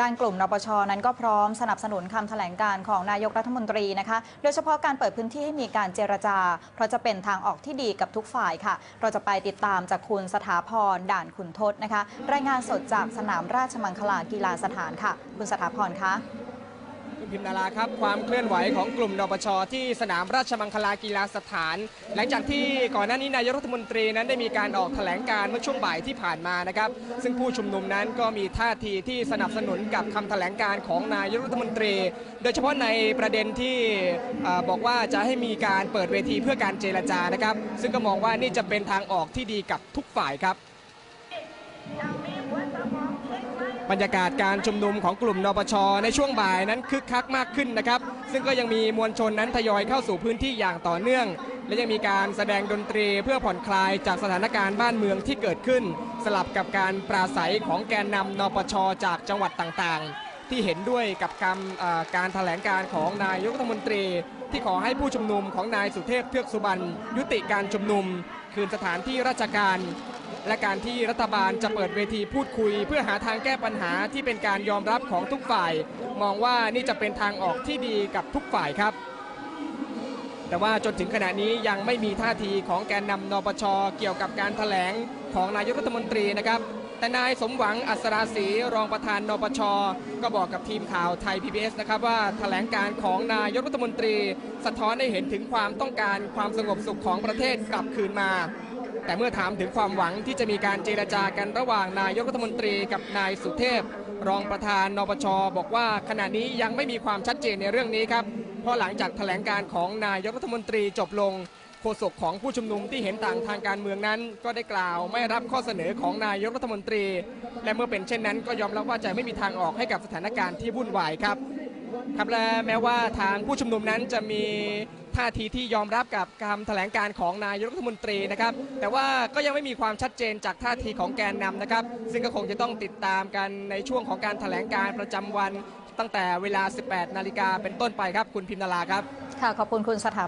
ด้านกลุ่มนปชนั้นก็พร้อมสนับสนุนคำแถลงการของนายกรัฐมนตรีนะคะ โดยเฉพาะการเปิดพื้นที่ให้มีการเจรจา เพราะจะเป็นทางออกที่ดีกับทุกฝ่ายค่ะ เราจะไปติดตามจากคุณสถาพรด่านขุนทศนะคะ รายงานสดจากสนามราชมังคลากีฬาสถานค่ะ คุณสถาพรคะ คุณพิมดาราครับความเคลื่อนไหวของกลุ่มนปชที่สนามราชมังคลากีฬาสถาน หลังจากที่ก่อนหน้านี้นายรัฐมนตรีนั้นได้มีการออกแถลงการเมื่อช่วงบ่ายที่ผ่านมานะครับ ซึ่งผู้ชุมนุมนั้นก็มีท่าทีที่สนับสนุนกับคำแถลงการของนายรัฐมนตรี โดยเฉพาะในประเด็นที่บอกว่าจะให้มีการเปิดเวทีเพื่อการเจรจานะครับ ซึ่งก็มองว่านี่จะเป็นทางออกที่ดีกับทุกฝ่ายครับ บรรยากาศการชุมนุมของกลุ่มนปช ในช่วงบ่ายนั้นคึกคักมากขึ้นนะครับ ซึ่งก็ยังมีมวลชนนั้นทยอยเข้าสู่พื้นที่อย่างต่อเนื่อง และยังมีการแสดงดนตรีเพื่อผ่อนคลายจากสถานการณ์บ้านเมืองที่เกิดขึ้น สลับกับการปราศัยของแกนนำนปช จากจังหวัดต่างๆ ที่เห็นด้วยกับคำการแถลงการของนายกรัฐมนตรี ที่ขอให้ผู้ชุมนุมของนายสุเทพเทือกสุบรรณยุติการชุมนุม คืนสถานที่ราชการ และการที่รัฐบาลจะเปิดเวทีพูดคุย เพื่อหาทางแก้ปัญหาที่เป็นการยอมรับของทุกฝ่าย มองว่านี่จะเป็นทางออกที่ดีกับทุกฝ่ายครับ แต่ว่าจนถึงขณะนี้ยังไม่มีท่าทีของแกนนำนปชเกี่ยวกับการถแถลงของนายกรัฐมนตรีนะครับ แต่นายสมหวังอัศราศรีรองประธานนปช ก็บอกกับทีมข่าวไทย PBS นะครับว่าแถลงการของนายกรัฐมนตรี สะท้อนให้เห็นถึงความต้องการความสงบสุขของประเทศกลับคืนมา แต่เมื่อถามถึงความหวังที่จะมีการเจรจากันระหว่างนายกรัฐมนตรีกับนายสุเทพ รองประธานนปชบอกว่าขณะนี้ยังไม่มีความชัดเจนในเรื่องนี้ครับ เพราะหลังจากแถลงการของนายกรัฐมนตรีจบลงโฆษกของผู้ชุมนุมที่เห็นต่างทางการเมืองนั้น ก็ได้กล่าวไม่รับข้อเสนอของนายกรัฐมนตรี และเมื่อเป็นเช่นนั้นก็ยอมรับว่าจะไม่มีทางออกให้กับสถานการณ์ที่วุ่นวายครับ ครับและแม้ว่าทางผู้ชุมนุมนั้นจะมีท่าทีที่ยอมรับกับคำแถลงการของนายกรัฐมนตรีนะครับ แต่ว่าก็ยังไม่มีความชัดเจนจากท่าทีของแกนนำนะครับ ซึ่งก็คงจะต้องติดตามกันในช่วงของการแถลงการประจำวันตั้งแต่เวลา 18 นาฬิกาเป็นต้นไปครับ คุณพิมนาลาครับ ค่ะ ขอบคุณคุณสถา